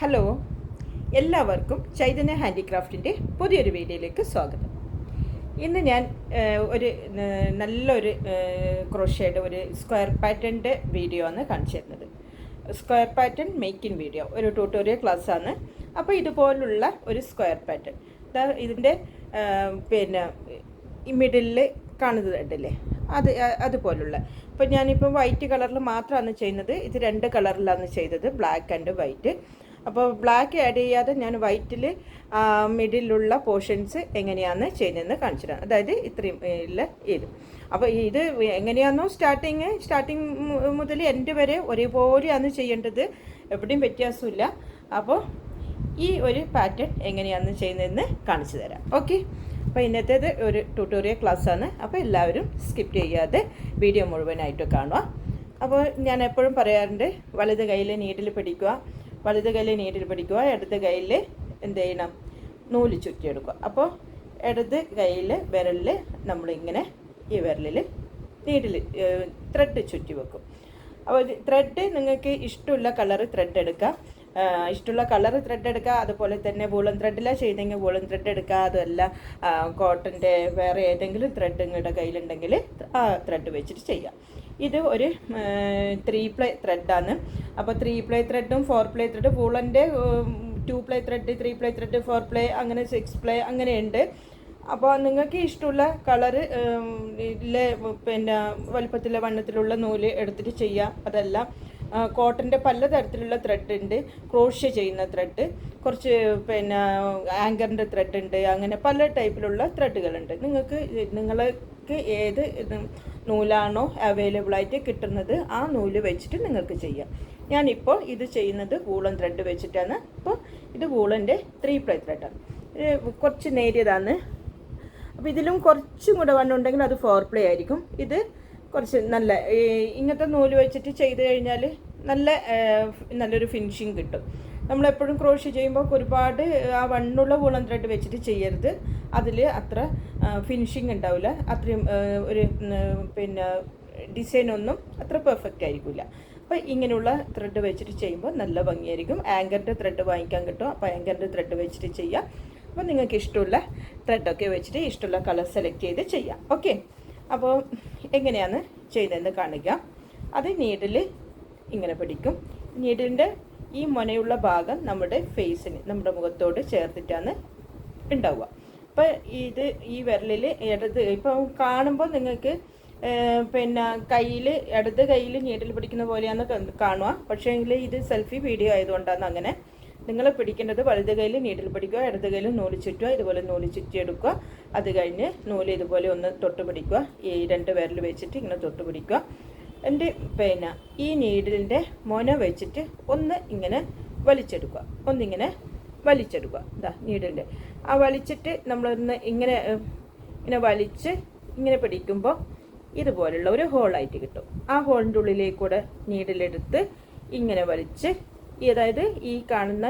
Hello എല്ലാവർക്കും ചൈതന്യ ഹാൻഡിക്രാഫ്റ്റിന്റെ പുതിയൊരു വീഡിയോയിലേക്ക് സ്വാഗതം. ഇന്ന് ഞാൻ ഒരു നല്ലൊരു ക്രോഷയുടെ ഒരു സ്ക്വയർ പാറ്റേണിന്റെ വീഡിയോ ആണ് കാണിച്ചു തരുന്നത്. സ്ക്വയർ പാറ്റേൺ മേക്കിംഗ് വീഡിയോ ഒരു ട്യൂട്ടോറിയൽ ക്ലാസ് ആണ് അപ്പോൾ ഇതുപോലുള്ള ഒരു സ്ക്വയർ പാറ്റേൺ ഇതാ ഇതിന്റെ പിന്നെ മിഡിലിൽ കാണുന്നത് കണ്ടില്ലേ? അത് അതുപോലുള്ള. ഇപ്പോൾ ഞാനിപ്പോൾ വൈറ്റ് കളറിൽ മാത്രമാണ് ചെയ്യുന്നത്. ഇത് രണ്ട് കളറിലാണ് ചെയ്തത് ബ്ലാക്ക് ആൻഡ് വൈറ്റ്. അപ്പോൾ ബ്ലാക്ക് ആഡ് ചെയ്യാതെ ഞാൻ വൈറ്റിൽ മിഡിലുള്ള പോർഷൻസ് എങ്ങനെയാണ് ചെയ്യുന്നതെന്ന് കാണിച്ചു തരാം. അതായത് ഇത്രയും ഇല്ല ഇത്. അപ്പോൾ ഇത് എങ്ങനെയാണോ സ്റ്റാർട്ടിങ് സ്റ്റാർട്ടിങ് മുതൽ എൻഡ് വരെ ഒരേപോലെയാണ് ചെയ്യേണ്ടത്. എവിടെയും വ്യത്യാസമില്ല. അപ്പോൾ ഈ ഒരു പാറ്റേൺ എങ്ങനെയാണ് ചെയ്യുന്നതെന്ന് കാണിച്ചു തരാം. ഓക്കെ അപ്പോൾ ഇന്നത്തേത് ഒരു ട്യൂട്ടോറിയൽ ക്ലാസ്സാണ് അപ്പോൾ എല്ലാവരും സ്കിപ്പ് ചെയ്യാതെ വീഡിയോ മുഴുവനായിട്ട് കാണുക. അപ്പോൾ ഞാൻ എപ്പോഴും പറയാറുണ്ട് വലത് കയ്യിൽ നീഡിൽ പിടിക്കുക. വലത് കയ്യിൽ നീട്ടിൽ പിടിക്കുക ഇടത് കയ്യിൽ എന്ത് ചെയ്യണം? നൂൽ ചുറ്റിയെടുക്കുക. അപ്പോൾ ഇടത് കയ്യിൽ വിരലിൽ നമ്മളിങ്ങനെ ഈ വിരലിൽ നീട്ടിൽ ത്രെഡ് ചുറ്റി വെക്കും. അപ്പോൾ ത്രെഡ് നിങ്ങൾക്ക് ഇഷ്ടമുള്ള കളർ ത്രെഡ് എടുക്കാം ഇഷ്ടമുള്ള കളർ ത്രെഡ് എടുക്കുക. അതുപോലെ തന്നെ വൂളൻ ത്രെഡിലാണ് ചെയ്തെങ്കിൽ വൂളൻ ത്രെഡ് എടുക്കുക. അതല്ല കോട്ടന്റെ വേറെ ഏതെങ്കിലും ത്രെഡ് നിങ്ങളുടെ കയ്യിലുണ്ടെങ്കിൽ ആ ത്രെഡ് വെച്ചിട്ട് ചെയ്യാം. ഇത് ഒരു ത്രീ പ്ലേ ത്രെഡാണ് അപ്പോൾ ത്രീ പ്ലേ ത്രെഡും ഫോർ പ്ലേ ത്രെഡും വൂളന്റെ two ply thread three ply thread four ply അങ്ങനെ സിക്സ് പ്ലേ അങ്ങനെയുണ്ട് അപ്പോൾ നിങ്ങൾക്ക് ഇഷ്ടമുള്ള കളറ് പിന്നെ വലുപ്പത്തിലെ വണ്ണത്തിലുള്ള നൂൽ എടുത്തിട്ട് ചെയ്യാം. അതല്ല കോട്ടന്റെ പല തരത്തിലുള്ള ത്രെഡ് ഉണ്ട്. ക്രോഷ്യ ചെയ്യുന്ന ത്രെഡ് കുറച്ച് പിന്നെ ആങ്കറിന്റെ ത്രെഡ് ഉണ്ട്. അങ്ങനെ പല ടൈപ്പിലുള്ള ത്രെഡുകളുണ്ട് നിങ്ങൾക്ക് നിങ്ങൾക്ക് ഏത് നൂലാണോ അവൈലബിൾ ആയിട്ട് കിട്ടുന്നത് ആ നൂൽ വെച്ചിട്ട് നിങ്ങൾക്ക് ചെയ്യാം. ഞാനിപ്പോൾ ഇത് ചെയ്യുന്നത് വൂളൻ ത്രെഡ് വെച്ചിട്ടാണ്. അപ്പോൾ ഇത് വൂളന്റെ ത്രീ പ്ലൈ ത്രെഡാണ് കുറച്ച് നേരിയതാണ്. അപ്പോൾ ഇതിലും കുറച്ചും കൂടെ വണ്ണുണ്ടെങ്കിൽ അത് ഫോർ പ്ലേ ആയിരിക്കും. ഇത് കുറച്ച് നല്ല ഇങ്ങനത്തെ നൂൽ വെച്ചിട്ട് ചെയ്ത് കഴിഞ്ഞാൽ നല്ല നല്ലൊരു ഫിനിഷിങ് കിട്ടും. നമ്മളെപ്പോഴും ക്രോഷ് ചെയ്യുമ്പോൾ ഒരുപാട് ആ വണ്ണുള്ള വൂളൻ ത്രെഡ് വെച്ചിട്ട് ചെയ്യരുത്. അതിൽ അത്ര ഫിനിഷിങ് ഉണ്ടാവില്ല അത്രയും ഒരു പിന്നെ ഡിസൈനൊന്നും അത്ര പെർഫെക്റ്റ് ആയിരിക്കില്ല അപ്പോൾ ഇങ്ങനെയുള്ള ത്രെഡ് വെച്ചിട്ട് ചെയ്യുമ്പോൾ നല്ല ഭംഗിയായിരിക്കും. ആങ്കറിന്റെ ത്രെഡ് വാങ്ങിക്കാൻ കിട്ടും. അപ്പോൾ ആങ്കറിന്റെ ത്രെഡ് വെച്ചിട്ട് ചെയ്യാം. അപ്പോൾ നിങ്ങൾക്ക് ഇഷ്ടമുള്ള ത്രെഡൊക്കെ വെച്ചിട്ട് ഇഷ്ടമുള്ള കളർ സെലക്ട് ചെയ്ത് ചെയ്യാം. ഓക്കെ അപ്പോൾ എങ്ങനെയാണ് ചെയ്തതെന്ന് കാണിക്കാം. അത് നീഡിൽ ഇങ്ങനെ പിടിക്കും. നീഡിലിന്റെ ഈ മുനയുള്ള ഭാഗം നമ്മുടെ ഫേസിന് നമ്മുടെ മുഖത്തോട് ചേർത്തിട്ടാണ് ഉണ്ടാവുക അപ്പോൾ ഇത് ഈ വിരലിൽ ഇടത് ഇപ്പം കാണുമ്പോൾ നിങ്ങൾക്ക് പിന്നെ കയ്യിൽ ഇടത് കയ്യിൽ നീഡിൽ പിടിക്കുന്ന പോലെയാണ് കാണുക. പക്ഷേ ഇത് സെൽഫി വീഡിയോ ആയതുകൊണ്ടാണ് അങ്ങനെ. നിങ്ങൾ പിടിക്കേണ്ടത് വലത് കയ്യിൽ നീഡിൽ പിടിക്കുക ഇടത് കയ്യിൽ നൂൽ ചുറ്റുക ഇതുപോലെ നൂൽ ചുറ്റിയെടുക്കുക അത് കഴിഞ്ഞ് നൂൽ ഇതുപോലെ ഒന്ന് തൊട്ട് പിടിക്കുക. ഈ രണ്ട് വിരൽ വെച്ചിട്ട് ഇങ്ങനെ തൊട്ട് പിടിക്കുക. എന്റെ പിന്നെ ഈ നീഡിലിന്റെ മൊന വെച്ചിട്ട് ഒന്ന് ഇങ്ങനെ വലിച്ചെടുക്കുക. ഒന്നിങ്ങനെ വലിച്ചെടുക്കുക. ഇതാ നീഡിലിന്റെ. ആ വലിച്ചിട്ട് നമ്മളൊന്ന് ഇങ്ങനെ ഇങ്ങനെ വലിച്ച് ഇങ്ങനെ പിടിക്കുമ്പോൾ ഇതുപോലുള്ള ഒരു ഹോളായിട്ട് കിട്ടും. ആ ഹോളിന്റെ ഉള്ളിലേക്കൂടെ നീഡിലെടുത്ത് ഇങ്ങനെ വലിച്ച് ഈ അതായത് ഈ കാണുന്ന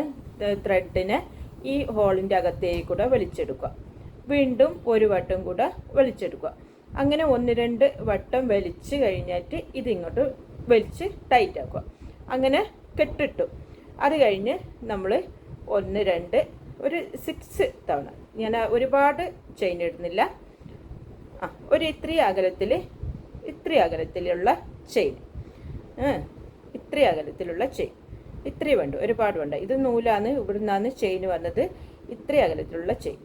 ത്രെഡിനെ ഈ ഹോളിന്റെ അകത്തേക്കൂടെ വലിച്ചെടുക്കുക. വീണ്ടും ഒരു വട്ടം കൂടെ വലിച്ചെടുക്കുക. അങ്ങനെ ഒന്ന് രണ്ട് വട്ടം വലിച്ച് കഴിഞ്ഞിട്ട് ഇതിങ്ങോട്ട് വലിച്ച് ടൈറ്റ് ആക്കുക. അങ്ങനെ കെട്ടിട്ടു. അത് കഴിഞ്ഞ് നമ്മൾ ഒന്ന് രണ്ട് ഒരു സിക്സ് തവണ. ഞാൻ ഒരുപാട് ചെയിൻ ഇടുന്നില്ല. ആ ഒരു ഇത്ര അകലത്തിൽ ഇത്ര അകലത്തിലുള്ള ചെയിൻ ഇത്ര അകലത്തിലുള്ള ചെയിൻ ഇത്രയും വേണ്ട ഒരുപാട് വേണ്ട. ഇത് നൂലാണ് ഇവിടുന്നാണ് ചെയിൻ വന്നത് ഇത്ര അകലത്തിലുള്ള ചെയിൻ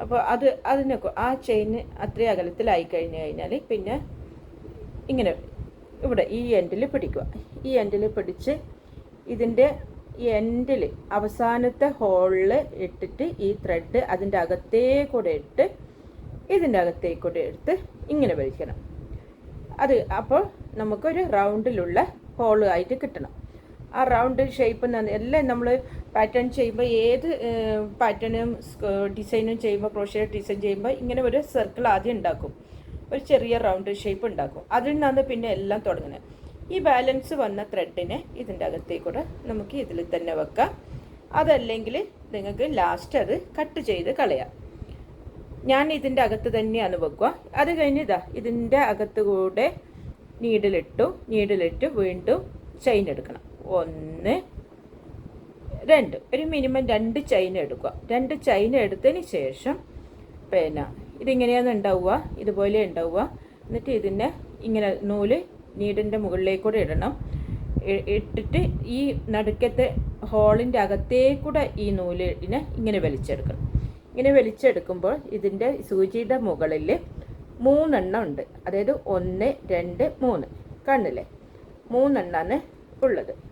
അപ്പോൾ അത് അതിനെ ആ ചെയിൻ അത്രയും അകലത്തിലായി കഴിഞ്ഞ് കഴിഞ്ഞാൽ പിന്നെ ഇങ്ങനെ ഇവിടെ ഈ എൻഡിൽ പിടിക്കുക. ഈ എൻഡിൽ പിടിച്ച് ഇതിന്റെ എൻഡിൽ അവസാനത്തെ ഹോളിൽ ഇട്ടിട്ട് ഈ ത്രെഡ് അതിന്റെ അകത്തേ കൂടെ ഇട്ട് ഇതിന്റെ അകത്തേ കൂടെ എടുത്ത് ഇങ്ങനെ വലിക്കണം. അത് അപ്പോൾ നമുക്കൊരു റൗണ്ടിലുള്ള ഹോൾ ആയിട്ട് കിട്ടണം. ആ റൗണ്ട് ഷേപ്പ് എല്ലാം നമ്മൾ പാറ്റേൺ ചെയ്യുമ്പോൾ ഏത് പാറ്റേണും ഡിസൈനും ചെയ്യുമ്പോൾ ക്രോഷ്യ ഡിസൈൻ ചെയ്യുമ്പോൾ ഇങ്ങനെ ഒരു സർക്കിൾ ആദ്യം ഉണ്ടാക്കും. ഒരു ചെറിയ റൗണ്ട് ഷേപ്പ് ഉണ്ടാക്കും. അതിൽ നിന്നാണ് പിന്നെ എല്ലാം തുടങ്ങുന്നത് ഈ ബാലൻസ് വന്ന ത്രെഡിനെ ഇതിന്റെ അകത്തേക്കൂടെ നമുക്ക് ഇതിൽ തന്നെ വെക്കാം. അതല്ലെങ്കിൽ നിങ്ങൾക്ക് ലാസ്റ്റ് അത് കട്ട് ചെയ്ത് കളയാം. ഞാൻ ഇതിന്റെ അകത്ത് തന്നെയാണ് വെക്കുക. അത് കഴിഞ്ഞ് ഇതാ ഇതിന്റെ അകത്ത് കൂടെ നീഡിലിട്ടു നീഡിലിട്ട് വീണ്ടും ചെയിൻ എടുക്കണം. ഒന്ന് രണ്ട്. ഒരു മിനിമം രണ്ട് ചൈന എടുക്കുക. രണ്ട് ചൈന എടുത്തതിന് ശേഷം പിന്നെ ഇതിങ്ങനെയാണ് ഉണ്ടാവുക. ഇതുപോലെ ഉണ്ടാവുക. എന്നിട്ട് ഇതിനെ ഇങ്ങനെ നൂൽ നീടിന്റെ മുകളിലേക്കൂടെ ഇടണം. ഇട്ടിട്ട് ഈ നടുക്കത്തെ ഹോളിന്റെ അകത്തേക്കൂടെ ഈ നൂലിനെ ഇങ്ങനെ വലിച്ചെടുക്കണം. ഇങ്ങനെ വലിച്ചെടുക്കുമ്പോൾ ഇതിന്റെ സൂചിയുടെ മുകളിൽ മൂന്നെണ്ണം ഉണ്ട്. അതായത് ഒന്ന് രണ്ട് മൂന്ന്. കണ്ണില്ലേ? മൂന്നെണ്ണമാണ് ഉള്ളത്.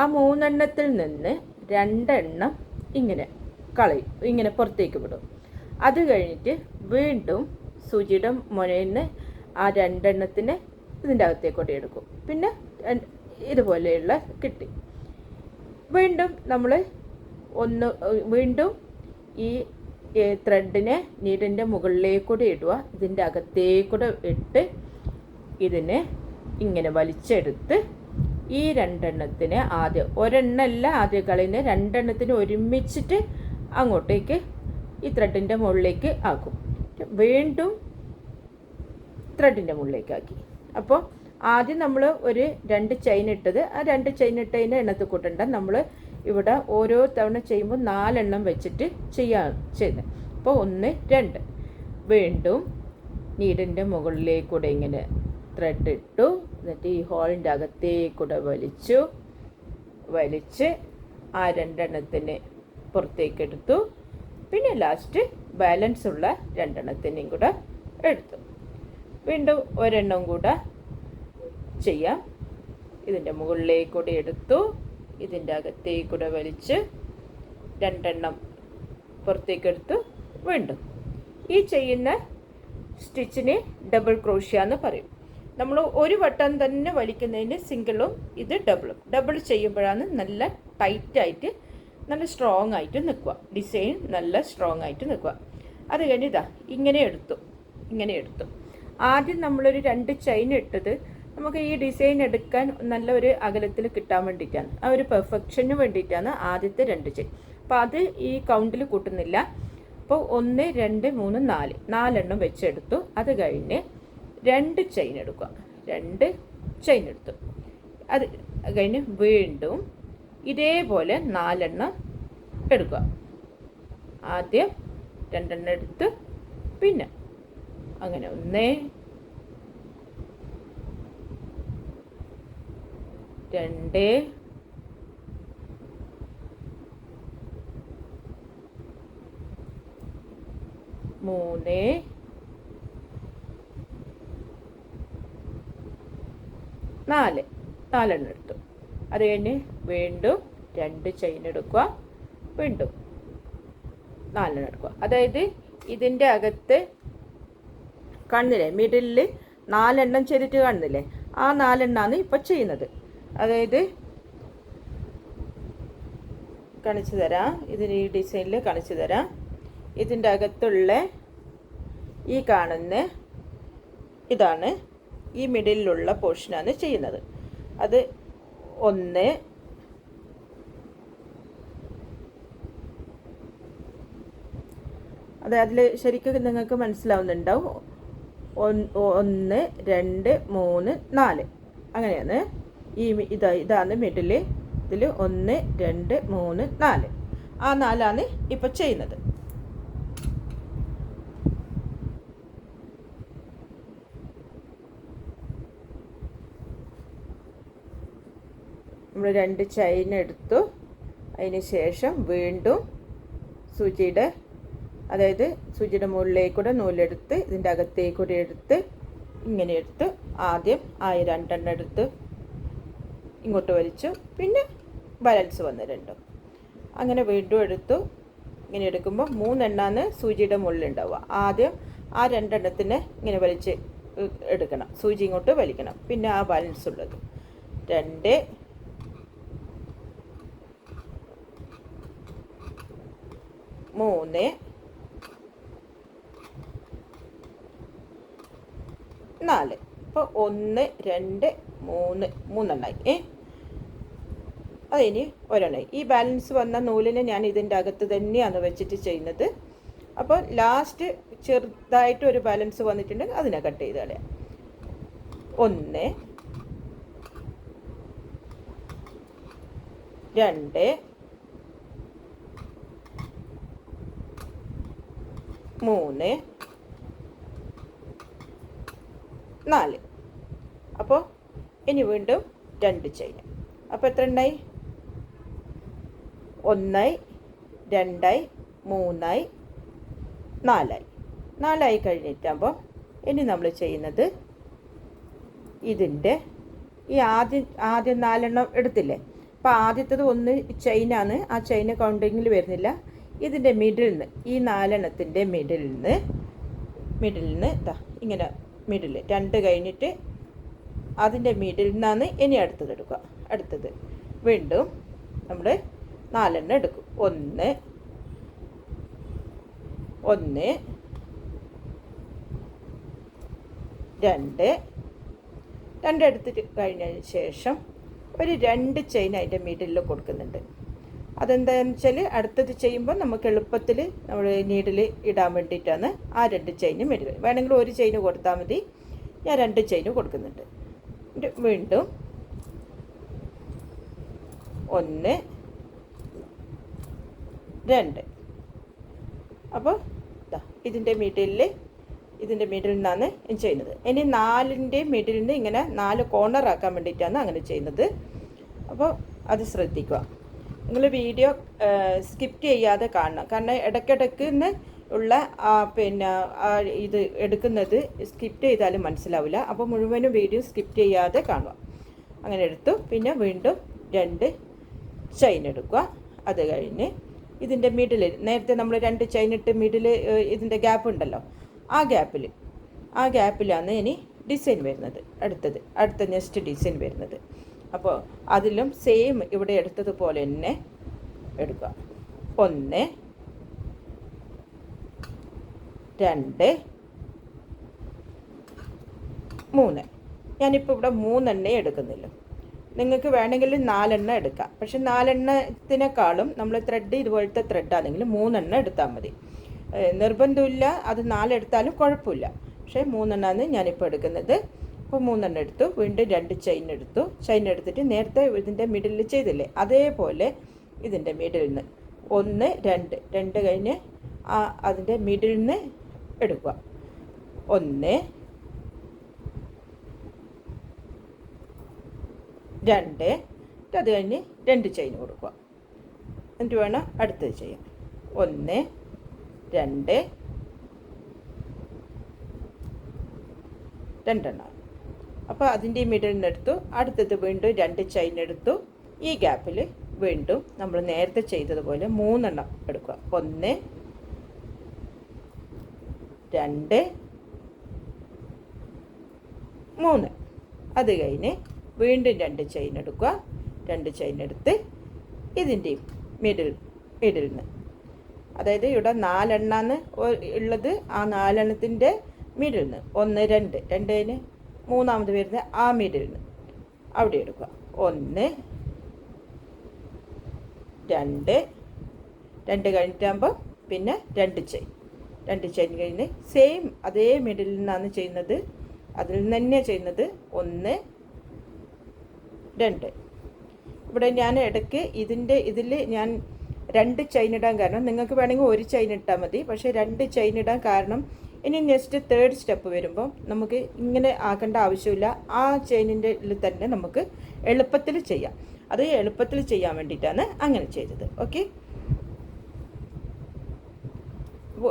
ആ മൂന്നെണ്ണത്തിൽ നിന്ന് രണ്ടെണ്ണം ഇങ്ങനെ കളയും ഇങ്ങനെ പുറത്തേക്ക് വിടും. അത് കഴിഞ്ഞിട്ട് വീണ്ടും സൂചിയുടെ മുനയിൽ നിന്ന് ആ രണ്ടെണ്ണത്തിന് ഇതിന്റെ അകത്തേക്കോട്ട് എടുക്കും. പിന്നെ ഇതുപോലെയുള്ള കിട്ടി. വീണ്ടും നമ്മൾ ഒന്ന് വീണ്ടും ഈ ത്രെഡിനെ നീഡിന്റെ മുകളിലേക്കൂടെ ഇടുക. ഇതിന്റെ അകത്തേക്കൂടെ ഇട്ട് ഇതിനെ ഇങ്ങനെ വലിച്ചെടുത്ത് ഈ രണ്ടെണ്ണത്തിന് ആദ്യം ഒരെണ്ണല്ല ആദ്യം കളയുന്ന രണ്ടെണ്ണത്തിന് ഒരുമിച്ചിട്ട് അങ്ങോട്ടേക്ക് ഈ ത്രെഡിന്റെ മുകളിലേക്ക് ആക്കും. വീണ്ടും ത്രെഡിന്റെ മുകളിലേക്ക് ആക്കി. അപ്പോൾ ആദ്യം നമ്മൾ ഒരു രണ്ട് ചെയിൻ ഇട്ടത്. ആ രണ്ട് ചെയിൻ ഇട്ടതിന് എണ്ണത്തിൽ കൂട്ടണ്ട. നമ്മൾ ഇവിടെ ഓരോ തവണ ചെയ്യുമ്പോൾ നാലെണ്ണം വെച്ചിട്ട് ചെയ്യാ ചെയ്യുന്നത് അപ്പോൾ ഒന്ന് രണ്ട്. വീണ്ടും നീടിന്റെ മുകളിലേക്കൂടെ ഇങ്ങനെ ത്രെഡ് ഇട്ടു. എന്നിട്ട് ഈ ഹോളിന്റെ അകത്തേക്കൂടെ വലിച്ചു. വലിച്ച് ആ രണ്ടെണ്ണത്തിന് പുറത്തേക്ക് എടുത്തു പിന്നെ ലാസ്റ്റ് ബാലൻസ് ഉള്ള രണ്ടെണ്ണത്തിനെയും കൂടെ എടുത്തു. വീണ്ടും ഒരെണ്ണം കൂടെ ചെയ്യാം. ഇതിന്റെ മുകളിലേക്കൂടെ എടുത്തു. ഇതിന്റെ അകത്തേക്കൂടെ വലിച്ച് രണ്ടെണ്ണം പുറത്തേക്ക് എടുത്തു വീണ്ടും ഈ ചെയ്യുന്ന സ്റ്റിച്ചിന് ഡബിൾ ക്രോഷ്യ എന്ന് പറയും. നമ്മൾ ഒരു വട്ടം തന്നെ വലിക്കുന്നതിന് സിംഗിളും ഇത് ഡബിളും. ഡബിൾ ചെയ്യുമ്പോഴാണ് നല്ല ടൈറ്റായിട്ട് നല്ല സ്ട്രോങ് ആയിട്ട് നിൽക്കുക. ഡിസൈൻ നല്ല സ്ട്രോങ് ആയിട്ട് നിൽക്കുക. അത് കഴിഞ്ഞ് ഇതാ ഇങ്ങനെ എടുത്തു. ഇങ്ങനെ എടുത്തു. ആദ്യം നമ്മളൊരു രണ്ട് ചെയിൻ ഇട്ടത് നമുക്ക് ഈ ഡിസൈൻ എടുക്കാൻ നല്ല ഒരു അകലത്തിൽ കിട്ടാൻ വേണ്ടിയിട്ടാണ്. ആ ഒരു പെർഫെക്ഷന് വേണ്ടിയിട്ടാണ് ആദ്യത്തെ രണ്ട് ചെയിൻ അപ്പോൾ അത് ഈ കൗണ്ടിൽ കൂട്ടുന്നില്ല. അപ്പോൾ ഒന്ന് രണ്ട് മൂന്ന് നാല്. നാലെണ്ണം വെച്ചെടുത്തു. അത് കഴിഞ്ഞ് രണ്ട് ചെയിൻ എടുക്കുക. രണ്ട് ചെയിൻ എടുത്തു. അത് കഴിഞ്ഞ് വീണ്ടും ഇതേപോലെ നാലെണ്ണം എടുക്കുക. ആദ്യം രണ്ടെണ്ണം എടുത്ത് പിന്നെ അങ്ങനെ ഒന്ന് രണ്ട് മൂന്ന് നാല് നാലെണ്ണം എടുത്തു അത് കഴിഞ്ഞ് വീണ്ടും രണ്ട് ചെയിൻ എടുക്കുക വീണ്ടും നാലെണ്ണം എടുക്കുക അതായത് ഇതിന്റെ അകത്ത് കാണുന്നില്ലേ മിഡിലിൽ നാലെണ്ണം ചെയ്തിട്ട് കാണുന്നില്ലേ ആ നാലെണ്ണമാണ് ഇപ്പോൾ ചെയ്യുന്നത്. അതായത് കാണിച്ചു തരാം. ഇതിന് ഈ ഡിസൈനിൽ കാണിച്ചു തരാം. ഇതിന്റെ അകത്തുള്ള ഈ കാണുന്ന ഇതാണ് ഈ മിഡിലുള്ള പോർഷനാണ് ചെയ്യുന്നത്. അത് ഒന്ന്. അതെ അതിൽ ശരിക്കും നിങ്ങൾക്ക് മനസ്സിലാവുന്നുണ്ടാവും. ഒന്ന് രണ്ട് മൂന്ന് നാല്. അങ്ങനെയാണ്. ഈ ഇതാ ഇതാണ് മിഡിൽ ഇതിൽ ഒന്ന് രണ്ട് മൂന്ന് നാല്. ആ നാലാണ് ഇപ്പം ചെയ്യുന്നത്. രണ്ട് ചൈൻ എടുത്തു. അതിന് ശേഷം വീണ്ടും സൂചിയുടെ അതായത് സൂചിയുടെ മുകളിലേക്കൂടെ നൂലെടുത്ത് ഇതിന്റെ അകത്തേക്കൂടെ എടുത്ത് ഇങ്ങനെ എടുത്ത്. ആദ്യം ആ രണ്ടെണ്ണം എടുത്ത്. ഇങ്ങോട്ട് വലിച്ചു. പിന്നെ ബാലൻസ് വന്ന് രണ്ടും. അങ്ങനെ വീണ്ടും എടുത്തു. ഇങ്ങനെ എടുക്കുമ്പോൾ മൂന്നെണ്ണാന്ന് സൂചിയുടെ മുകളിലുണ്ടാവുക ആദ്യം ആ രണ്ടെണ്ണത്തിന് ഇങ്ങനെ വലിച്ച് എടുക്കണം. സൂചി ഇങ്ങോട്ട് വലിക്കണം. പിന്നെ ആ ബാലൻസ് ഉള്ളത്. രണ്ട് മൂന്ന് നാല്. അപ്പൊ ഒന്ന് രണ്ട് മൂന്ന് മൂന്നെണ്ണായി. ഏ? അതിന് ഒരെണ്ണായി. ഈ ബാലൻസ് വന്ന നൂലിനെ ഞാൻ ഇതിന്റെ അകത്ത് തന്നെയാണ് വെച്ചിട്ട് ചെയ്യുന്നത്. അപ്പോൾ ലാസ്റ്റ് ചെറുതായിട്ട് ഒരു ബാലൻസ് വന്നിട്ടുണ്ടെങ്കിൽ അതിനെ കട്ട് ചെയ്ത് കളയാം. ഒന്ന്. രണ്ട്. മൂന്ന്. നാല്. അപ്പോൾ ഇനി വീണ്ടും രണ്ട് ചെയിൻ അപ്പോൾ എത്ര ഉണ്ടായി? ഒന്നായി രണ്ടായി മൂന്നായി നാലായി. നാലായി കഴിഞ്ഞിട്ടാകുമ്പോൾ ഇനി നമ്മൾ ചെയ്യുന്നത് ഇതിന്റെ ഈ ആദ്യം ആദ്യം നാലെണ്ണം എടുത്തില്ലേ? അപ്പോൾ ആദ്യത്തത് ഒന്ന് ചെയിനാണ് ആ ചെയിൻ കൗണ്ടിങ്ങിൽ വരുന്നില്ല. ഇതിന്റെ മിഡിൽ നിന്ന് ഈ നാലെണ്ണത്തിന്റെ മിഡിൽ നിന്ന് മിഡിൽ നിന്ന് ഇതാ ഇങ്ങനെ മിഡിൽ രണ്ട് കഴിഞ്ഞിട്ട് അതിന്റെ മിഡിൽ നിന്നാണ് ഇനി അടുത്തത് എടുക്കുക. അടുത്തത് വീണ്ടും നമ്മൾ നാലെണ്ണം എടുക്കും. ഒന്ന് ഒന്ന് രണ്ട്. രണ്ട് എടുത്തിട്ട് കഴിഞ്ഞതിന് ശേഷം ഒരു രണ്ട് ചെയിൻ അതിന്റെ മിഡിലിൽ കൊടുക്കുന്നുണ്ട്. അതെന്താണെന്ന് വെച്ചാൽ അടുത്തത് ചെയ്യുമ്പോൾ നമുക്ക് എളുപ്പത്തിൽ നമ്മൾ നീഡിൽ ഇടാൻ വേണ്ടിയിട്ടാണ് ആ രണ്ട് ചെയിനും മിഡിൽ വേണമെങ്കിൽ ഒരു ചെയിന് കൊടുത്താൽ മതി. ഞാൻ രണ്ട് ചെയിന് കൊടുക്കുന്നുണ്ട്. വീണ്ടും ഒന്ന് രണ്ട്. അപ്പോൾ ഇതിന്റെ മിഡിലിൽ ഇതിന്റെ മിഡിൽ നിന്നാണ് ചെയ്യുന്നത്. ഇനി നാലിന്റെ മിഡിൽ നിന്ന് ഇങ്ങനെ നാല് കോർണർ ആക്കാൻ വേണ്ടിയിട്ടാണ് അങ്ങനെ ചെയ്യുന്നത്. അപ്പോൾ അത് ശ്രദ്ധിക്കുക. നിങ്ങൾ വീഡിയോ സ്കിപ്പ് ചെയ്യാതെ കാണണം. കാരണം ഇടയ്ക്കിടയ്ക്ക് നിന്ന് ഉള്ള പിന്നെ ഇത് എടുക്കുന്നത് സ്കിപ്പ് ചെയ്താലും മനസ്സിലാവില്ല. അപ്പോൾ മുഴുവനും വീഡിയോ സ്കിപ്പ് ചെയ്യാതെ കാണുക. അങ്ങനെ എടുത്തു. പിന്നെ വീണ്ടും രണ്ട് ചെയിൻ എടുക്കുക. അത് കഴിഞ്ഞ് ഇതിന്റെ മിഡിൽ നേരത്തെ നമ്മൾ രണ്ട് ചെയിൻ ഇട്ട് മിഡിൽ ഇതിന്റെ ഗ്യാപ്പ് ഉണ്ടല്ലോ. ആ ഗ്യാപ്പിൽ ആ ഗ്യാപ്പിലാണ് ഇനി ഡിസൈൻ വരുന്നത്. അടുത്തത് അടുത്ത നെക്സ്റ്റ് ഡിസൈൻ വരുന്നത്. അപ്പോൾ അതിലും സെയിം ഇവിടെ എടുത്തതുപോലെ തന്നെ എടുക്കുക. ഒന്ന് രണ്ട് മൂന്ന്. ഞാനിപ്പോൾ ഇവിടെ മൂന്നെണ്ണേ എടുക്കുന്നില്ല. നിങ്ങൾക്ക് വേണമെങ്കിൽ നാലെണ്ണം എടുക്കാം. പക്ഷെ നാലെണ്ണത്തിനേക്കാളും നമ്മൾ ത്രെഡ് ഇതുപോലത്തെ ത്രെഡാണെങ്കിൽ മൂന്നെണ്ണം എടുത്താൽ മതി. നിർബന്ധമില്ല. അത് നാലെടുത്താലും കുഴപ്പമില്ല. പക്ഷേ മൂന്നെണ്ണമാണ് ഞാനിപ്പോൾ എടുക്കുന്നത് അപ്പോൾ മൂന്നെണ്ണം എടുത്തു. വീണ്ടും രണ്ട് ചെയിൻ എടുത്തു. ചെയിൻ എടുത്തിട്ട് നേരത്തെ ഇതിന്റെ മിഡിൽ ചെയ്തില്ലേ? അതേപോലെ ഇതിന്റെ മിഡിൽ നിന്ന് ഒന്ന് രണ്ട്. രണ്ട് കഴിഞ്ഞ് ആ അതിന്റെ മിഡിൽ നിന്ന് എടുക്കുക. ഒന്ന് രണ്ട്. അത് കഴിഞ്ഞ് രണ്ട് ചെയിൻ കൊടുക്കുക. എന്നിട്ട് വേണം അടുത്തത് ചെയ്യാൻ. ഒന്ന് രണ്ട്. രണ്ടെണ്ണം. അപ്പോൾ അതിന്റെ മിഡിൽ എടുത്തു അടുത്തത് വീണ്ടും രണ്ട് ചെയിൻ എടുത്തു. ഈ ഗ്യാപ്പിൽ വീണ്ടും നമ്മൾ നേരത്തെ ചെയ്തതുപോലെ മൂന്നെണ്ണം എടുക്കുക. ഒന്ന് രണ്ട് മൂന്ന്. അത് കഴിഞ്ഞ് വീണ്ടും രണ്ട് ചെയിൻ എടുക്കുക. രണ്ട് ചെയിൻ എടുത്ത് ഇതിന്റെയും മിഡിൽ മിഡിൽ നിന്ന് അതായത് ഇവിടെ നാലെണ്ണാന്ന് ഉള്ളത് ആ നാലെണ്ണത്തിന്റെ മിഡിൽ നിന്ന് ഒന്ന് രണ്ട്. രണ്ടിന് മൂന്നാമത് വരുന്ന ആ മിഡിൽ അവിടെ എടുക്കുക. ഒന്ന് രണ്ട് രണ്ട് കഴിഞ്ഞിട്ടാകുമ്പോൾ പിന്നെ രണ്ട് ചെയിൻ രണ്ട് ചെയിൻ കഴിഞ്ഞ് സെയിം അതേ മിഡിലിൽ നിന്നാണ് ചെയ്യുന്നത്. അതിൽ നിന്ന് തന്നെയാണ് ചെയ്യുന്നത്. ഒന്ന് രണ്ട്. ഇവിടെ ഞാൻ ഇടയ്ക്ക് ഇതിന്റെ ഇതിൽ ഞാൻ രണ്ട് ചെയിൻ ഇടാൻ കാരണം നിങ്ങൾക്ക് വേണമെങ്കിൽ ഒരു ചെയിൻ ഇട്ടാൽ മതി. പക്ഷേ രണ്ട് ചെയിൻ ഇടാൻ കാരണം ഇനി നെക്സ്റ്റ് തേർഡ് സ്റ്റെപ്പ് വരുമ്പോൾ നമുക്ക് ഇങ്ങനെ ആക്കേണ്ട ആവശ്യമില്ല. ആ ചെയിനിന്റെ തന്നെ നമുക്ക് എളുപ്പത്തിൽ ചെയ്യാം. അത് എളുപ്പത്തിൽ ചെയ്യാൻ വേണ്ടിയിട്ടാണ് അങ്ങനെ ചെയ്തത്. ഓക്കെ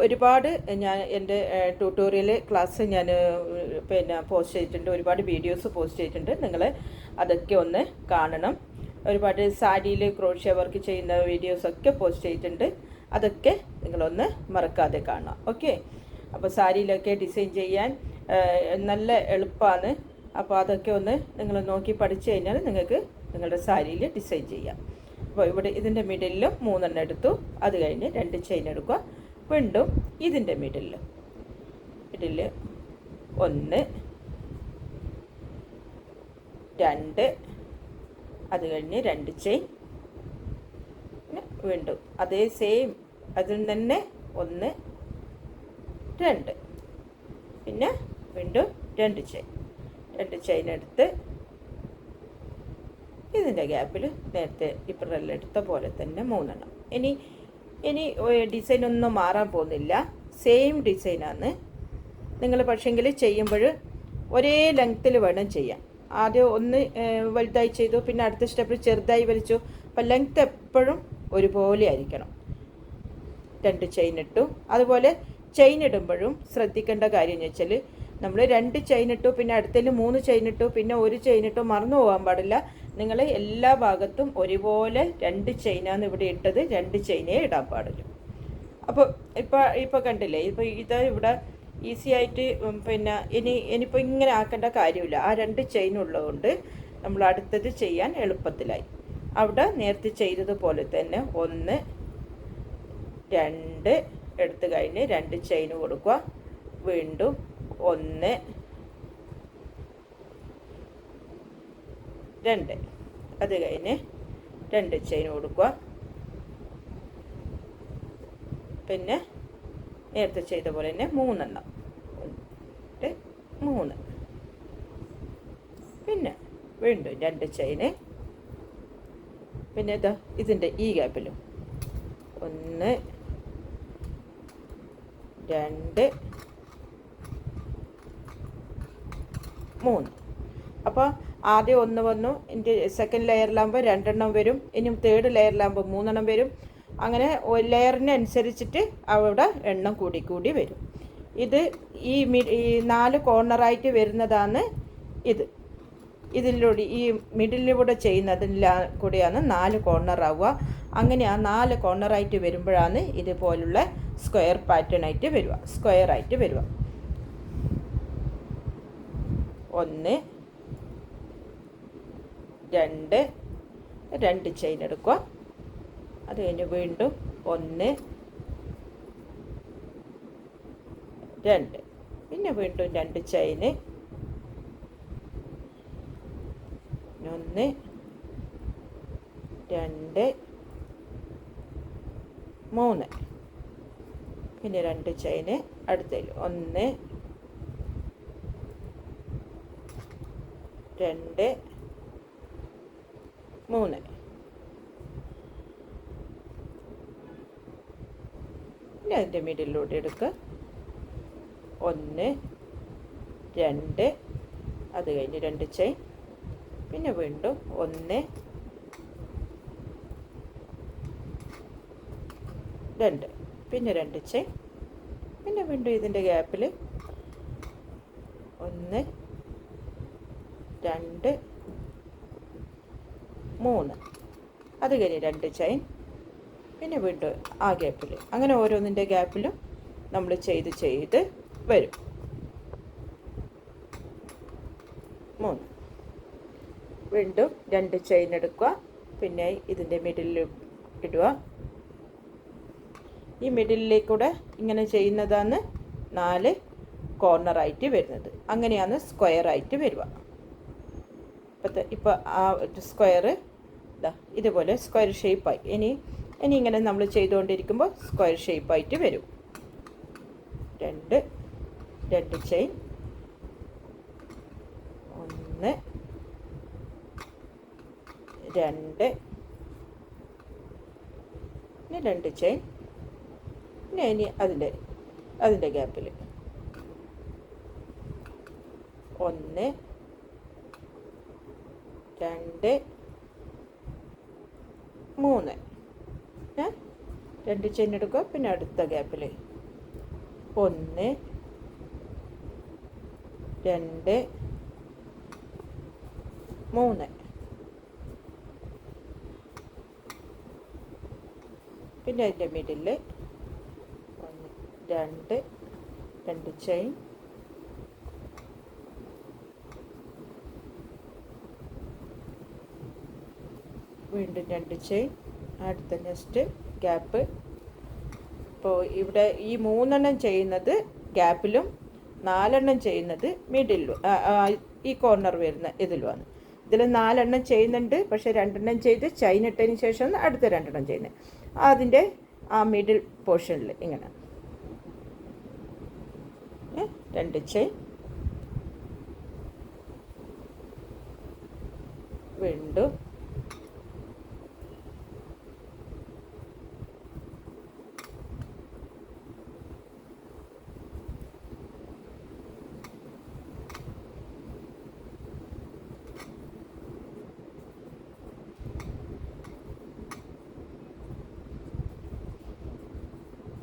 ഒരുപാട് ഞാൻ എന്റെ ട്യൂട്ടോറിയൽ ക്ലാസ് ഞാൻ പിന്നെ പോസ്റ്റ് ചെയ്തിട്ടുണ്ട്. ഒരുപാട് വീഡിയോസ് പോസ്റ്റ് ചെയ്തിട്ടുണ്ട്. നിങ്ങൾ അതൊക്കെ ഒന്ന് കാണണം. ഒരുപാട് സാരിയിൽ ക്രോഷ്യ വർക്ക് ചെയ്യുന്ന വീഡിയോസൊക്കെ പോസ്റ്റ് ചെയ്തിട്ടുണ്ട്. അതൊക്കെ നിങ്ങളൊന്ന് മറക്കാതെ കാണാം. ഓക്കെ അപ്പോൾ സാരിയിലൊക്കെ ഡിസൈൻ ചെയ്യാൻ നല്ല എളുപ്പമാണ് അപ്പോൾ അതൊക്കെ ഒന്ന് നിങ്ങൾ നോക്കി പഠിച്ചു കഴിഞ്ഞാൽ നിങ്ങൾക്ക് നിങ്ങളുടെ സാരിയിൽ ഡിസൈൻ ചെയ്യാം. അപ്പോൾ ഇവിടെ ഇതിന്റെ മിഡിലും മൂന്നെണ്ണം എടുത്തു. അത് കഴിഞ്ഞ് രണ്ട് ചെയിൻ എടുക്കുക. വീണ്ടും ഇതിന്റെ മിഡിൽ മിഡിൽ ഒന്ന് രണ്ട് അത് കഴിഞ്ഞ് രണ്ട് ചെയിൻ. വീണ്ടും അതേ സെയിം. അതിൽ തന്നെ ഒന്ന് രണ്ട്. പിന്നെ വീണ്ടും രണ്ട് ചെയിൻ രണ്ട് ചെയിൻ എടുത്ത് ഇതിന്റെ ഗ്യാപ്പിൽ നേരത്തെ ഇപ്പറെല്ലെടുത്ത പോലെ തന്നെ മൂന്നെണ്ണം. ഇനി ഇനി ഡിസൈൻ ഒന്നും മാറാൻ പോകുന്നില്ല. സെയിം ഡിസൈനാണ് നിങ്ങൾ പക്ഷെങ്കിൽ ചെയ്യുമ്പോൾ ഒരേ ലെങ്ത്തിൽ വേണം ചെയ്യാം ആദ്യം ഒന്ന് വലുതായി ചെയ്തു. പിന്നെ അടുത്ത സ്റ്റെപ്പിൽ ചെറുതായി വലിച്ചു അപ്പം ലെങ്ത്ത് എപ്പോഴും ഒരുപോലെ ആയിരിക്കണം. രണ്ട് ചെയിൻ ഇട്ടു. അതുപോലെ ചെയിൻ ഇടുമ്പോഴും ശ്രദ്ധിക്കേണ്ട കാര്യം എന്ന് വെച്ചാൽ നമ്മൾ രണ്ട് ചെയിൻ ഇട്ടു പിന്നെ അടുത്തതിൽ മൂന്ന് ചെയിൻ ഇട്ടു പിന്നെ ഒരു ചെയിൻ ഇട്ടു മറന്നു പോകാൻ പാടില്ല. നിങ്ങൾ എല്ലാ ഭാഗത്തും ഒരുപോലെ രണ്ട് ചെയിനാണ് ഇവിടെ ഇട്ടത് രണ്ട് ചെയിനേ ഇടാൻ പാടില്ല അപ്പോൾ ഇപ്പോൾ ഇപ്പോൾ കണ്ടില്ലേ ഇപ്പോൾ ഇത് ഇവിടെ ഈസി ആയിട്ട് പിന്നെ ഇനി ഇനിയിപ്പോൾ ഇങ്ങനെ ആക്കേണ്ട കാര്യമില്ല. ആ രണ്ട് ചെയിൻ ഉള്ളതുകൊണ്ട് നമ്മൾ അടുത്തത് ചെയ്യാൻ എളുപ്പത്തിലായി. അവിടെ നേരത്തെ ചെയ്തതുപോലെ തന്നെ ഒന്ന് രണ്ട് എടുത്തു കഴിഞ്ഞ് രണ്ട് ചെയിൻ കൊടുക്കുക. വീണ്ടും ഒന്ന് രണ്ട്. അത് കഴിഞ്ഞ് രണ്ട് ചെയിൻ കൊടുക്കുക. പിന്നെ നേരത്തെ ചെയ്ത പോലെ തന്നെ മൂന്നെണ്ണം. മൂന്ന്. പിന്നെ വീണ്ടും രണ്ട് ചെയിന് പിന്നെ ഇതാ ഇതിന്റെ ഈ ഗ്യാപ്പിലും ഒന്ന് രണ്ട്. മൂന്ന്. അപ്പോൾ ആദ്യം ഒന്ന് വന്നു എന്റെ സെക്കൻഡ് ലെയറിലാകുമ്പോൾ രണ്ടെണ്ണം വരും ഇനി തേർഡ് ലെയറിലാകുമ്പോൾ മൂന്നെണ്ണം വരും. അങ്ങനെ ഒരു ലെയറിനനുസരിച്ചിട്ട് അവിടെ എണ്ണം കൂടി കൂടി വരും. ഇത് ഈ ഈ നാല് കോർണറായിട്ട് വരുന്നതാണ് ഇത്. ഇതിലൂടെ ഈ മിഡിലൂടെ ചെയ്യുന്നതിലാ കൂടിയാണ് നാല് കോർണർ ആവുക. അങ്ങനെ ആ നാല് കോർണറായിട്ട് വരുമ്പോഴാണ് ഇതുപോലുള്ള സ്ക്വയർ പാറ്റേൺ ആയിട്ട് വരിക. സ്ക്വയർ ആയിട്ട് വരിക. ഒന്ന് രണ്ട് രണ്ട് ചെയിൻ എടുക്കുക. അത് കഴിഞ്ഞ് വീണ്ടും ഒന്ന് രണ്ട്. പിന്നെ വീണ്ടും രണ്ട് ചെയിന് ഒന്ന് രണ്ട് മൂന്ന്. പിന്നെ രണ്ട് ചെയിന് അടുത്തതിൽ ഒന്ന് രണ്ട് മൂന്ന്. പിന്നെ അതിന്റെ മിഡിലോട്ട് എടുക്കുക ഒന്ന് രണ്ട് അത് കഴിഞ്ഞ് രണ്ട് ചെയിൻ പിന്നെ വീണ്ടും ഒന്ന് രണ്ട്. പിന്നെ രണ്ട് ചെയിൻ. പിന്നെ വീണ്ടും ഇതിന്റെ ഗ്യാപ്പിൽ ഒന്ന് രണ്ട് മൂന്ന്. അത് കഴിഞ്ഞ് രണ്ട് ചെയിൻ. പിന്നെ വീണ്ടും ആ ഗ്യാപ്പിൽ. അങ്ങനെ ഓരോന്നിന്റെ ഗ്യാപ്പിലും നമ്മൾ ചെയ്ത് ചെയ്ത് വരും. മൂന്ന്. വീണ്ടും രണ്ട് ചെയിൻ എടുക്കുക. പിന്നെ ഇതിന്റെ മിഡിലിൽ ഇടുക. ഈ മിഡിലിലേക്കൂടെ ഇങ്ങനെ ചെയ്യുന്നതാണ് നാല് കോർണറായിട്ട് വരുന്നത്. അങ്ങനെയാണ് സ്ക്വയർ ആയിട്ട് വരിക. ഇപ്പോഴത്തെ ഇപ്പോൾ ആ സ്ക്വയർ ഇതാ ഇതുപോലെ സ്ക്വയർ ഷേപ്പായി ഇനി ഇനി ഇങ്ങനെ നമ്മൾ ചെയ്തുകൊണ്ടിരിക്കുമ്പോൾ സ്ക്വയർ ഷേപ്പായിട്ട് വരും. രണ്ട് രണ്ട് ചെയിൻ ഒന്ന് രണ്ട്. രണ്ട് ചെയിൻ പിന്നെ ഇനി അതിന്റെ അതിന്റെ ഗ്യാപ്പിൽ ഒന്ന് രണ്ട് മൂന്ന്? രണ്ട് ചെയിൻ എടുക്കുക പിന്നെ അടുത്ത ഗ്യാപ്പിൽ ഒന്ന് രണ്ട് മൂന്ന്. പിന്നെ അതിന്റെ മിഡിൽ രണ്ട് രണ്ട് ചെയിൻ വീണ്ടും രണ്ട് ചെയിൻ അടുത്ത നെക്സ്റ്റ് ഗ്യാപ്പ് ഇപ്പോൾ ഇവിടെ ഈ മൂന്നെണ്ണം ചെയ്യുന്നത് ഗ്യാപ്പിലും നാലെണ്ണം ചെയ്യുന്നത് മിഡിലും ഈ കോർണർ വരുന്ന ഇതിലുമാണ്. ഇതിൽ നാലെണ്ണം ചെയ്യുന്നുണ്ട് പക്ഷെ രണ്ടെണ്ണം ചെയ്ത് ചൈനിട്ടതിന് ശേഷം അടുത്ത രണ്ടെണ്ണം ചെയ്യുന്നത്. അതിന്റെ ആ മിഡിൽ പോർഷനിൽ ഇങ്ങനെ. ரெண்டு செயின் రెండు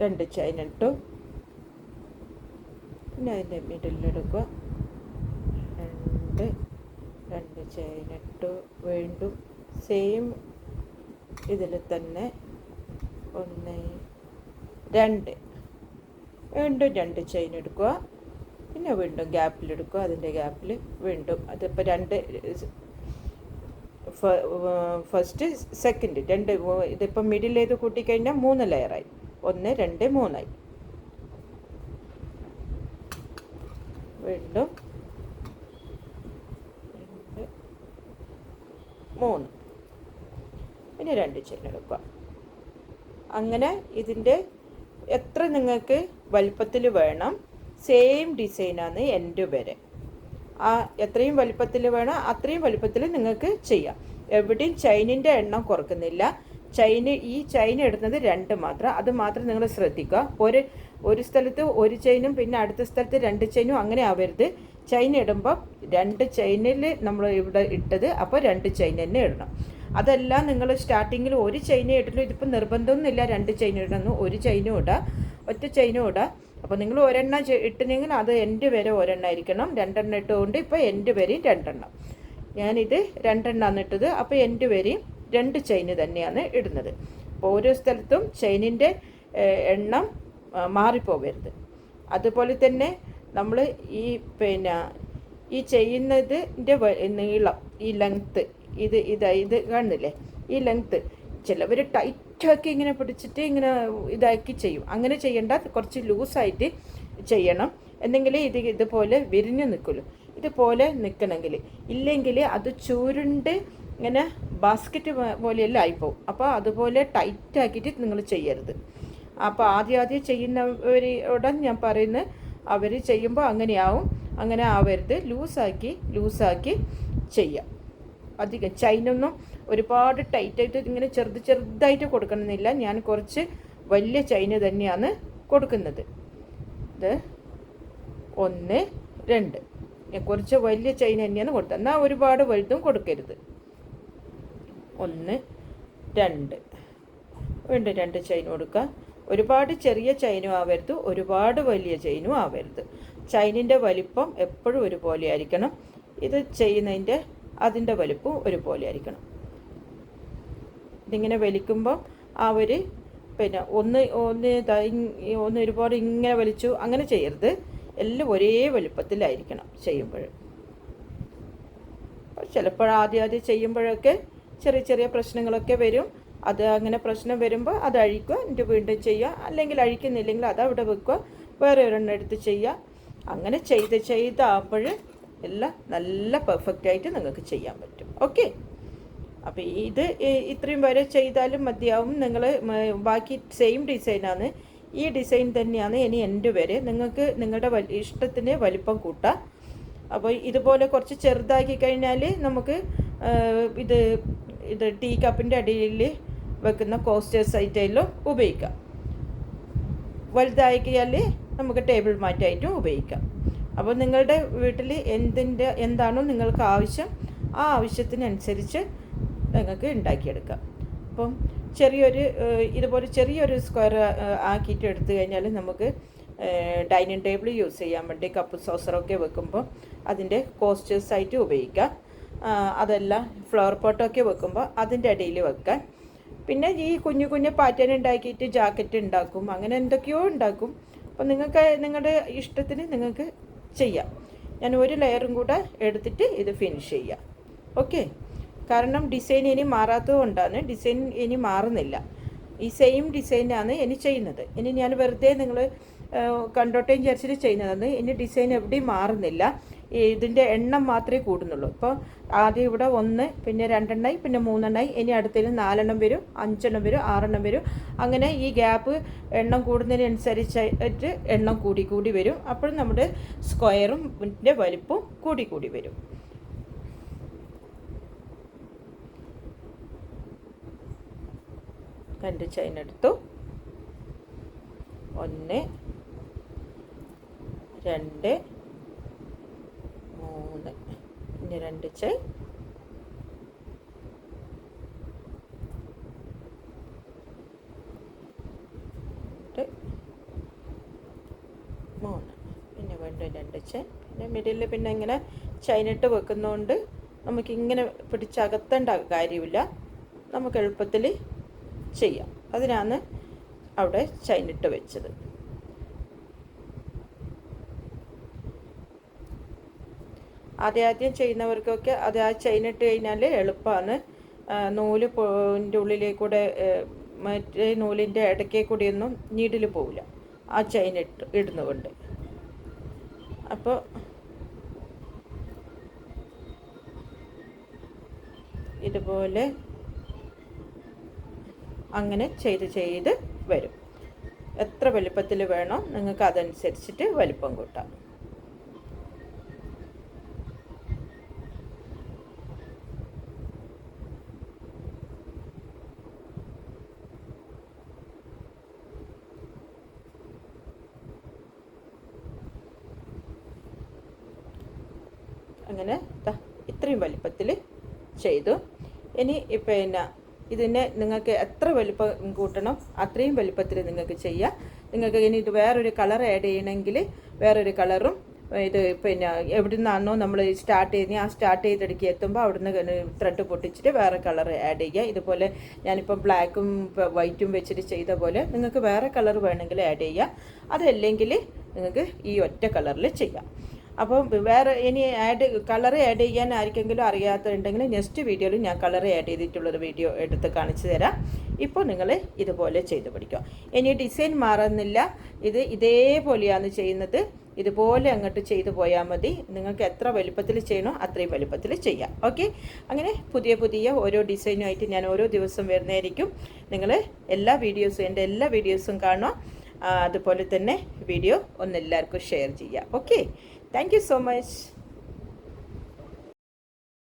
రెండు చైన్ అంటూ പിന്നെ അതിന്റെ മിഡിലെടുക്കുക രണ്ട് രണ്ട് ചെയിനിട്ട് വീണ്ടും സെയിം ഇതിൽ തന്നെ ഒന്ന് രണ്ട്. വീണ്ടും രണ്ട് ചെയിൻ എടുക്കുക. പിന്നെ വീണ്ടും ഗ്യാപ്പിലെടുക്കുക അതിന്റെ ഗ്യാപ്പിൽ വീണ്ടും അതിപ്പോൾ രണ്ട് ഫസ്റ്റ് സെക്കൻഡ് രണ്ട് ഇതിപ്പോൾ മിഡിൽ ചെയ്ത് കൂട്ടിക്കഴിഞ്ഞാൽ മൂന്ന് ലെയറായി ഒന്ന് രണ്ട് മൂന്നായി. വീണ്ടും രണ്ട് മൂന്ന്. പിന്നെ രണ്ട് ചെയിൻ എടുക്കുക. അങ്ങനെ ഇതിന്റെ എത്ര നിങ്ങൾക്ക് വലിപ്പത്തിൽ വേണം സെയിം ഡിസൈനാണ് എന്റെ വരെ. ആ എത്രയും വലിപ്പത്തിൽ വേണം അത്രയും വലിപ്പത്തിൽ നിങ്ങൾക്ക് ചെയ്യാം. എവിടെയും ചൈനിന്റെ എണ്ണം കുറക്കുന്നില്ല. ചൈന് ഈ ചൈന ഇടുന്നത് രണ്ട് മാത്രം. അത് മാത്രം നിങ്ങൾ ശ്രദ്ധിക്കുക. ഒരു ഒരു സ്ഥലത്ത് ഒരു ചെയിനും പിന്നെ അടുത്ത സ്ഥലത്ത് രണ്ട് ചെയിനും അങ്ങനെ ആവരുത്. ചെയിൻ ഇടുമ്പോൾ രണ്ട് ചെയിനിൽ നമ്മൾ ഇവിടെ ഇട്ടത് അപ്പോൾ രണ്ട് ചെയിൻ തന്നെ ഇടണം. അതെല്ലാം നിങ്ങൾ സ്റ്റാർട്ടിങ്ങിൽ ഒരു ചെയിനേ ഇട്ടിട്ടും ഇതിപ്പോൾ നിർബന്ധമൊന്നുമില്ല രണ്ട് ചെയിൻ ഇടണം ഒരു ചെയിനും ഇടാം ഒറ്റ ചെയിനും ഇടാം. അപ്പോൾ നിങ്ങൾ ഒരെണ്ണം ഇട്ടുന്നെങ്കിൽ അത് എന്റെ വരെ ഒരെണ്ണം ആയിരിക്കണം. രണ്ടെണ്ണം ഇട്ടുകൊണ്ട് ഇപ്പോൾ എന്റെ വരെയും രണ്ടെണ്ണം. ഞാനിത് രണ്ടെണ്ണമാണ് ഇട്ടത് അപ്പോൾ എന്റെ വരെയും രണ്ട് ചെയിന് തന്നെയാണ് ഇടുന്നത്. അപ്പോൾ ഓരോ സ്ഥലത്തും ചെയിനിന്റെ എണ്ണം മാറിപ്പോകരുത്. അതുപോലെ തന്നെ നമ്മൾ ഈ പിന്നെ ഈ ചെയ്യുന്നതിന്റെ നീളം ഈ ലെങ്ത്ത് ഇത് ഇത് ഇത് കാണുന്നില്ലേ ഈ ലെങ്ത്ത് ചിലവർ ടൈറ്റാക്കി ഇങ്ങനെ പിടിച്ചിട്ട് ഇങ്ങനെ ഇതാക്കി ചെയ്യും. അങ്ങനെ ചെയ്യേണ്ട കുറച്ച് ലൂസായിട്ട് ചെയ്യണം. എന്നെങ്കിൽ ഇത് ഇതുപോലെ വിരിഞ്ഞ് നിൽക്കുള്ളൂ. ഇതുപോലെ നിൽക്കണമെങ്കിൽ ഇല്ലെങ്കിൽ അത് ചുരുണ്ട് ഇങ്ങനെ ബാസ്ക്കറ്റ് പോലെയല്ല ആയിപ്പോവും. അപ്പോൾ അതുപോലെ ടൈറ്റാക്കിയിട്ട് നിങ്ങൾ ചെയ്യരുത്. അപ്പോൾ ആദ്യം ആദ്യം ചെയ്യുന്നവരോട് ഞാൻ പറയുന്നത് അവർ ചെയ്യുമ്പോൾ അങ്ങനെയാവും. അങ്ങനെ ആവരുത്. ലൂസാക്കി ലൂസാക്കി ചെയ്യാം. അധികം ചൈനൊന്നും ഒരുപാട് ടൈറ്റായിട്ട് ഇങ്ങനെ ചെറുത് ചെറുതായിട്ട് കൊടുക്കണമെന്നില്ല. ഞാൻ കുറച്ച് വലിയ ചൈന തന്നെയാണ് കൊടുക്കുന്നത്. ഇത് ഒന്ന് രണ്ട്. ഞാൻ കുറച്ച് വലിയ ചൈന തന്നെയാണ് കൊടുത്തത്. എന്നാൽ ഒരുപാട് വലുതും കൊടുക്കരുത്. ഒന്ന് രണ്ട്. വേണ്ട രണ്ട് ചൈന കൊടുക്കുക. ഒരുപാട് ചെറിയ ചൈനും ആവരുത് ഒരുപാട് വലിയ ചൈനും ആവരുത്. ചൈനിന്റെ വലിപ്പം എപ്പോഴും ഒരുപോലെ ആയിരിക്കണം. ഇത് ചെയ്യുന്നതിന്റെ അതിന്റെ വലിപ്പവും ഒരുപോലെ ആയിരിക്കണം. ഇതിങ്ങനെ വലിക്കുമ്പോൾ ഒരു പിന്നെ ഒന്ന് ഒന്ന് ഒന്ന് ഒരുപാട് ഇങ്ങനെ വലിച്ചു അങ്ങനെ ചെയ്യരുത്. എല്ലാം ഒരേ വലിപ്പത്തിലായിരിക്കണം ചെയ്യുമ്പോൾ. ചിലപ്പോൾ ആദ്യം ആദ്യം ചെയ്യുമ്പോഴൊക്കെ ചെറിയ ചെറിയ പ്രശ്നങ്ങളൊക്കെ വരും. അത് അങ്ങനെ പ്രശ്നം വരുമ്പോൾ അത് അഴിക്കുക എന്നിട്ട് വീണ്ടും ചെയ്യുക. അല്ലെങ്കിൽ അഴിക്കുന്നില്ലെങ്കിൽ അത് അവിടെ വെക്കുക വേറെ ഒരെണ്ണം എടുത്ത് ചെയ്യുക. അങ്ങനെ ചെയ്ത് ചെയ്താകുമ്പോൾ എല്ലാം നല്ല പെർഫെക്റ്റ് ആയിട്ട് നിങ്ങൾക്ക് ചെയ്യാൻ പറ്റും. ഓക്കെ അപ്പോൾ ഇത് ഇത്രയും വരെ ചെയ്താലും മതിയാവും. നിങ്ങൾ ബാക്കി സെയിം ഡിസൈനാണ് ഈ ഡിസൈൻ തന്നെയാണ് ഇനി എന്റെ വരെ. നിങ്ങൾക്ക് നിങ്ങളുടെ ഇഷ്ടത്തിന് വലിപ്പം കൂട്ടാം. അപ്പോൾ ഇതുപോലെ കുറച്ച് ചെറുതാക്കി കഴിഞ്ഞാൽ നമുക്ക് ഇത് ഇത് ടീ കപ്പിന്റെ അടിയിൽ വെക്കുന്ന കോസ്റ്റേഴ്സ് ഐറ്റയിലും ഉപയോഗിക്കാം വലുതാക്കിയാൽ നമുക്ക് ടേബിൾ മാറ്റായിട്ടും ഉപയോഗിക്കാം. അപ്പോൾ നിങ്ങളുടെ വീട്ടിൽ എന്തിന്റെ എന്താണോ നിങ്ങൾക്ക് ആവശ്യം ആ ആവശ്യത്തിനനുസരിച്ച് നിങ്ങൾക്ക് ഉണ്ടാക്കിയെടുക്കാം. അപ്പം ചെറിയൊരു ഇതുപോലെ ചെറിയൊരു സ്ക്വയർ ആക്കിയിട്ട് എടുത്തു കഴിഞ്ഞാൽ നമുക്ക് ഡൈനിങ് ടേബിൾ യൂസ് ചെയ്യാൻ വേണ്ടി കപ്പ് സോസറൊക്കെ വെക്കുമ്പോൾ അതിന്റെ കോസ്റ്റേഴ്സായിട്ട് ഉപയോഗിക്കാം. അതല്ല ഫ്ലവർ പോട്ടൊക്കെ വെക്കുമ്പോൾ അതിന്റെ അടിയിൽ വെക്കാൻ പിന്നെ ഈ കുഞ്ഞു കുഞ്ഞു പാറ്റേൺ ഉണ്ടാക്കിയിട്ട് ജാക്കറ്റ് ഉണ്ടാക്കും. അങ്ങനെ എന്തൊക്കെയോ ഉണ്ടാക്കും. അപ്പോൾ നിങ്ങൾക്ക് നിങ്ങളുടെ ഇഷ്ടത്തിന് നിങ്ങൾക്ക് ചെയ്യാം. ഞാൻ ഒരു ലെയറും കൂടെ എടുത്തിട്ട് ഇത് ഫിനിഷ് ചെയ്യാം. ഓക്കെ കാരണം ഡിസൈൻ ഇനി മാറാത്തത് കൊണ്ടാണ് ഡിസൈൻ ഇനി മാറുന്നില്ല. ഈ സെയിം ഡിസൈനാണ് ഇനി ചെയ്യുന്നത്. ഇനി ഞാൻ വെറുതെ നിങ്ങൾ കണ്ടോട്ടേം വിചാരിച്ചിട്ട് ചെയ്യുന്നതാണ്. ഇനി ഡിസൈൻ എവിടെയും മാറുന്നില്ല. ഇതിന്റെ എണ്ണം മാത്രമേ കൂടുന്നുള്ളൂ. ഇപ്പോൾ ആദ്യം ഇവിടെ ഒന്ന് പിന്നെ രണ്ടെണ്ണായി പിന്നെ മൂന്നെണ്ണായി ഇനി അടുത്തതിൽ നാലെണ്ണം വരും അഞ്ചെണ്ണം വരും ആറെണ്ണം വരും. അങ്ങനെ ഈ ഗ്യാപ്പ് എണ്ണം കൂടുന്നതിനനുസരിച്ചായിട്ട് എണ്ണം കൂടി കൂടി വരും. അപ്പോൾ നമ്മുടെ സ്ക്വയറും വലിപ്പവും കൂടി കൂടി വരും. രണ്ട് ചെയിൻ എടുത്തു. ഒന്ന് രണ്ട് മൂന്ന്. ഇനി രണ്ട് ചൈ മൂന്ന്. പിന്നെ വീണ്ടും രണ്ട് ചൈ പിന്നെ മിഡിലിൽ പിന്നെ ഇങ്ങനെ ചൈനിട്ട് വെക്കുന്നതുകൊണ്ട് നമുക്കിങ്ങനെ പിടിച്ചകത്തേണ്ട കാര്യമില്ല. നമുക്ക് എളുപ്പത്തിൽ ചെയ്യാം. അതിനാണ് അവിടെ ചൈനിട്ട് വെച്ചത്. ആദ്യം ആദ്യം ചെയ്യുന്നവർക്കൊക്കെ അത് ആ ചെയിനിട്ട് കഴിഞ്ഞാൽ എളുപ്പമാണ് നൂൽ പോന്റെ ഉള്ളിലേക്കൂടെ മറ്റേ നൂലിന്റെ ഇടയ്ക്കേ കൂടിയൊന്നും നീഡിൽ പോവില്ല. ആ ചെയിൻ ഇട്ട് ഇടുന്നുകൊണ്ട് അപ്പോൾ ഇതുപോലെ അങ്ങനെ ചെയ്ത് ചെയ്ത് വരും. എത്ര വലുപ്പത്തിൽ വേണോ നിങ്ങൾക്ക് അതനുസരിച്ചിട്ട് വലിപ്പം കൂട്ടാം അങ്ങനെ ഇത്രയും വലിപ്പത്തിൽ ചെയ്തു. ഇനി പിന്നെ ഇതിനെ നിങ്ങൾക്ക് എത്ര വലിപ്പം കൂട്ടണം അത്രയും വലിപ്പത്തിൽ നിങ്ങൾക്ക് ചെയ്യാം. നിങ്ങൾക്ക് ഇനി ഇത് വേറൊരു കളർ ആഡ് ചെയ്യണമെങ്കിൽ വേറൊരു കളറും ഇത് പിന്നെ എവിടെ നിന്നാണോ നമ്മൾ സ്റ്റാർട്ട് ചെയ്യുന്നത് ആ സ്റ്റാർട്ട് ചെയ്തെടുക്കി എത്തുമ്പോൾ അവിടുന്ന് ത്രെഡ് പൊട്ടിച്ചിട്ട് വേറെ കളർ ആഡ് ചെയ്യുക. ഇതുപോലെ ഞാനിപ്പോൾ ബ്ലാക്കും വൈറ്റും വെച്ചിട്ട് ചെയ്ത പോലെ നിങ്ങൾക്ക് വേറെ കളർ വേണമെങ്കിൽ ആഡ് ചെയ്യുക അതല്ലെങ്കിൽ നിങ്ങൾക്ക് ഈ ഒറ്റ കളറിൽ ചെയ്യാം. അപ്പം വേറെ ഇനി ആഡ് കളർ ആഡ് ചെയ്യാൻ ആർക്കെങ്കിലും അറിയാത്തതുണ്ടെങ്കിൽ നെക്സ്റ്റ് വീഡിയോയിൽ ഞാൻ കളർ ആഡ് ചെയ്തിട്ടുള്ളൊരു വീഡിയോ എടുത്ത് കാണിച്ചു തരാം. ഇപ്പോൾ നിങ്ങൾ ഇതുപോലെ ചെയ്ത് പഠിക്കുക. ഇനി ഡിസൈൻ മാറുന്നില്ല. ഇത് ഇതേപോലെയാണ് ചെയ്യുന്നത്. ഇതുപോലെ അങ്ങോട്ട് ചെയ്തു പോയാൽ മതി. നിങ്ങൾക്ക് എത്ര വലുപ്പത്തിൽ ചെയ്യണോ അത്രയും വലുപ്പത്തിൽ ചെയ്യാം. ഓക്കെ അങ്ങനെ പുതിയ പുതിയ ഓരോ ഡിസൈനുമായിട്ട് ഞാൻ ഓരോ ദിവസം വരുന്നതായിരിക്കും. നിങ്ങൾ എല്ലാ വീഡിയോസും എന്റെ എല്ലാ വീഡിയോസും കാണുക. അതുപോലെ തന്നെ വീഡിയോ ഒന്ന് എല്ലാവർക്കും ഷെയർ ചെയ്യാം okay Thank you so much.